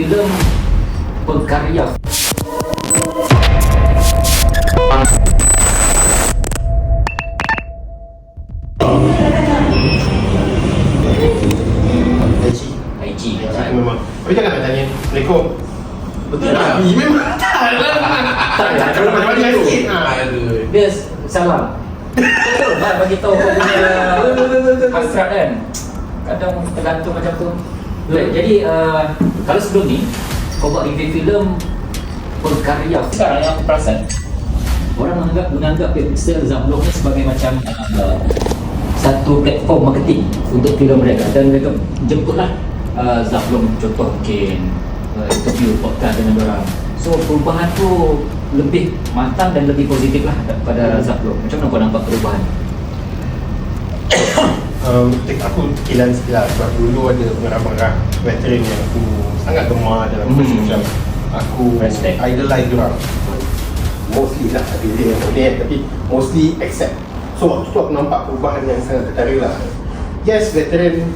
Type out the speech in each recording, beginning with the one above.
filem berkarya. Haji IG Aku memang. Tapi jangan nak tanya Assalamualaikum. Betul Nabi memang tak. Lah tak Kalau macam-macam sikit. Dia salam. Betul lah bagi tahu kau punya hasrat kan? Kadang tergantung macam tu Baik, jadi uh, kalau sebelum ni kau buat review filem berkarya sekarang yang aku perasan orang menganggap menganggap Pixel Zablok ni sebagai macam uh, satu platform marketing untuk filem mereka. Dan mereka jemputlah uh, Zablok contoh mungkin uh, interview podcast dengan orang. So perubahan tu lebih matang dan lebih positif lah pada Zablok macam mana kau nampak perubahan um, take aku kilan sekilas sebab dulu ada pengarah-pengarah veteran yang aku sangat gemar dalam Hmm. macam aku Respect. idolize diorang mostly lah ada dia yang boleh tapi mostly accept. So waktu tu aku nampak perubahan yang sangat tertarik lah. Yes veteran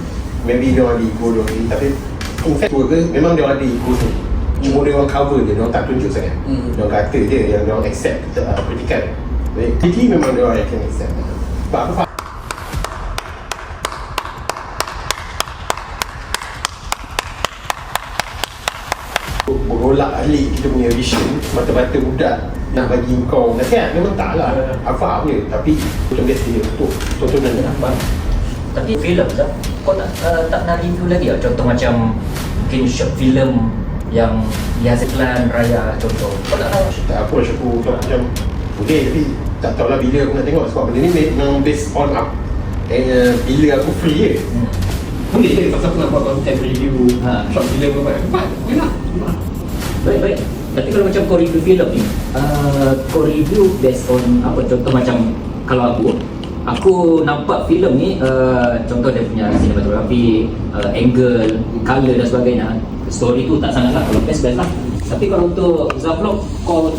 maybe dia ada ego dia orang tapi in fact ke memang dia ada ego tu cuma dia orang cover je dia orang tak tunjuk sangat. Hmm. dia orang kata je yang dia orang accept uh, kritikan. Kritik memang dia orang akan accept. Sebab aku faham bergolak alik kita punya vision mata-mata budak nak bagi kau nasihat memang tak lah aku faham je tapi macam biasa dia untuk tontonan dia Nampak? Tapi filem tak? Kau tak uh, tak nak review lagi tak? Contoh macam mungkin short filem yang hias iklan raya contoh. Kau tak tahu? tak apa aku tak macam boleh tapi tak tahulah bila aku nak tengok sebab benda ni memang based on up and uh, bila aku free je Hmm. boleh je pasal aku nak buat content review Ha. short film apa buat boleh lah Baik, baik. Tapi kalau macam kau review filem ni, uh, kau review based on apa? Contoh macam kalau aku, aku nampak filem ni, uh, contoh dia punya cinematography, uh, angle, color dan sebagainya. Story tu tak sangat lah, kalau best best lah. Tapi kalau untuk Zavlog, kau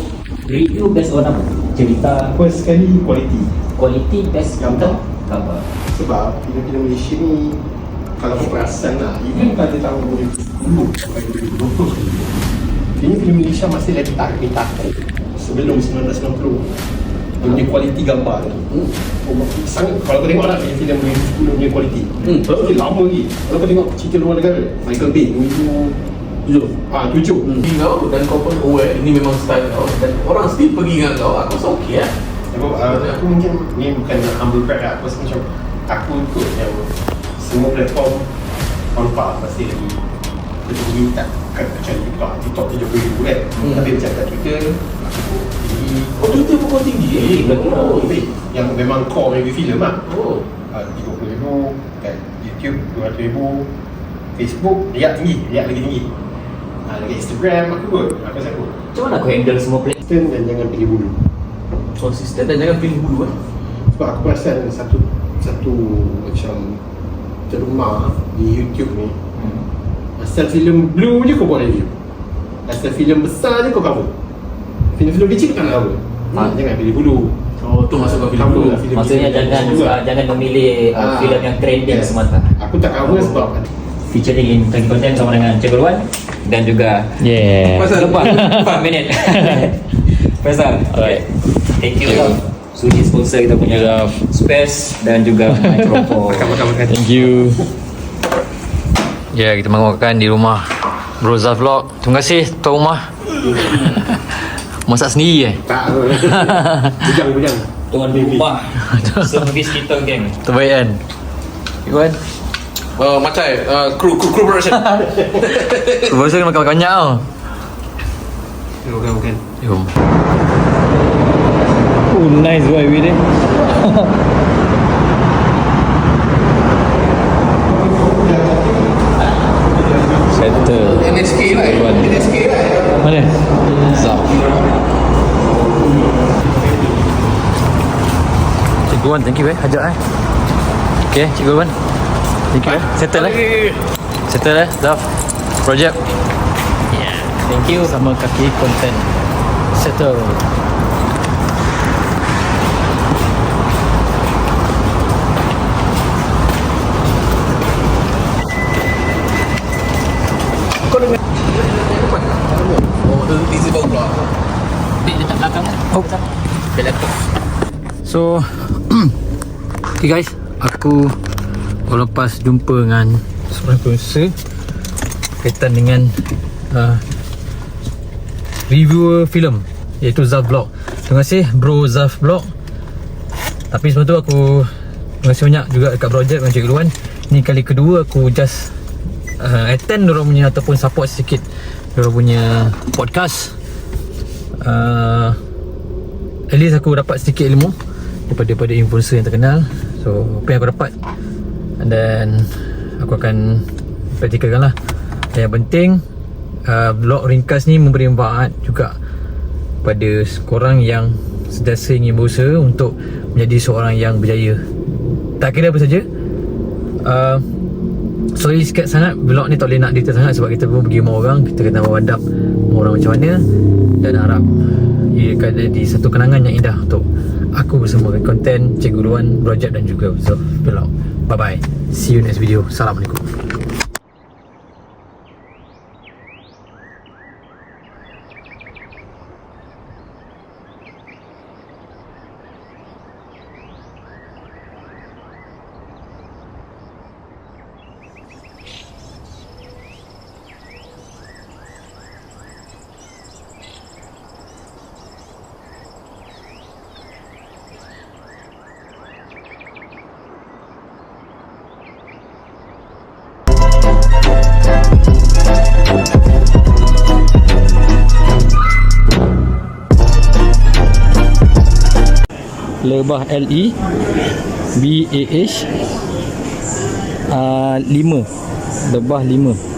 review based on apa? Cerita, first sekali quality quality best Gambar. gambar. sebab filem-filem Malaysia ni kalau kau perasan lah even pada tahun 2010 sampai 2020 filem-filem Malaysia masih lagi tak minta sebelum 1990 dia punya kualiti gambar. Tu Hmm. oh, sangat. Kalau kau tengok lah filem-filem 2010 punya kualiti. Hmm. kalau dia lama lagi. Kalau kau tengok cerita luar negara Michael Bay 2007 ah 7 hmm. pergi kau dan kau pun aware ini memang style kau. Dan orang still pergi dengan kau aku rasa okey lah Aku, uh, aku mungkin ni bukan nak humble brag lah. Aku rasa macam Aku ikut yang Semua platform On par Pasti lagi Tinggi tak Bukan macam TikTok TikTok 70 ribu kan? Hmm. Tapi macam kat Twitter Aku tinggi oh Twitter pun kau tinggi eh? Tinggi oh, Lebih Yang memang core review film lah oh. uh, 30 ribu Kat YouTube 200 ribu. Facebook Riak tinggi Riak lagi tinggi. Uh, Lagi Instagram Aku kot Aku rasa aku Macam mana kau handle semua play? Konsisten dan jangan pergi bulu. Konsisten dan jangan pilih bulu eh? Sebab aku perasan satu satu macam terma di YouTube ni. Hmm. Asal filem blue je kau buat review Asal filem besar je kau cover Filem-filem kecil kau tak nak cover ha, Jangan pilih bulu oh tu masuk kau pilih Cover bulu lah filem Maksudnya jangan Juga. uh, jangan memilih uh, Ah. filem yang trending Yes. semata. Aku tak cover sebab Featuring in Kaki Konten sama dengan Cikgu Luan dan juga Yeah. Pasal- Lepas 4 minit. Faisal. Alright. Thank you. Sudi sponsor kita punya space dan juga mikrofon. Thank you. Ya, yeah, kita makan di rumah Broza Vlog. Terima kasih tuan rumah. Masak sendiri eh? tak Bujang-bujang Tuan rumah. Servis kita geng. Terbaik kan? Iwan? uh, macai uh, crew, crew, crew production Baru saya makan banyak tau. Bukan, bukan Jom. Oh, nice boy with it. Settle. NSK lah. NSK lah. Mana? Zap. Cikgu Wan, thank you eh. Ajak eh. Okay, Cikgu Wan. Thank you eh. Settle eh. Settle eh. Zaf. Project. Yeah. Thank you. Sama kaki konten. Settle. Oh. So Okay guys Aku lepas jumpa dengan Seorang producer Kaitan dengan uh, Reviewer filem Iaitu Zaf Vlog Terima kasih bro Zaf Vlog Tapi sebelum tu aku Terima kasih banyak juga dekat projek dengan Cikgu Luan Ni kali kedua aku just uh, Attend diorang punya Ataupun support sikit Diorang punya podcast. Uh, At least aku dapat sedikit ilmu Daripada pada influencer yang terkenal. So apa yang aku dapat? And then Aku akan Praktikalkan lah. Dan yang penting uh, Vlog ringkas ni memberi manfaat juga Pada korang yang Sentiasa ingin berusaha Untuk menjadi seorang yang berjaya. Tak kira apa saja. Uh, Sorry sikit sangat Vlog ni tak boleh nak detail sangat Sebab kita pun pergi rumah orang Kita kena wadap Rumah orang macam mana Dan harap Ia akan jadi satu kenangan yang indah Untuk aku bersama konten Cikgu Luan Project dan juga Zulf Vlog Bye bye See you next video. Assalamualaikum Lebah L E B A H uh, 5 Lebah 5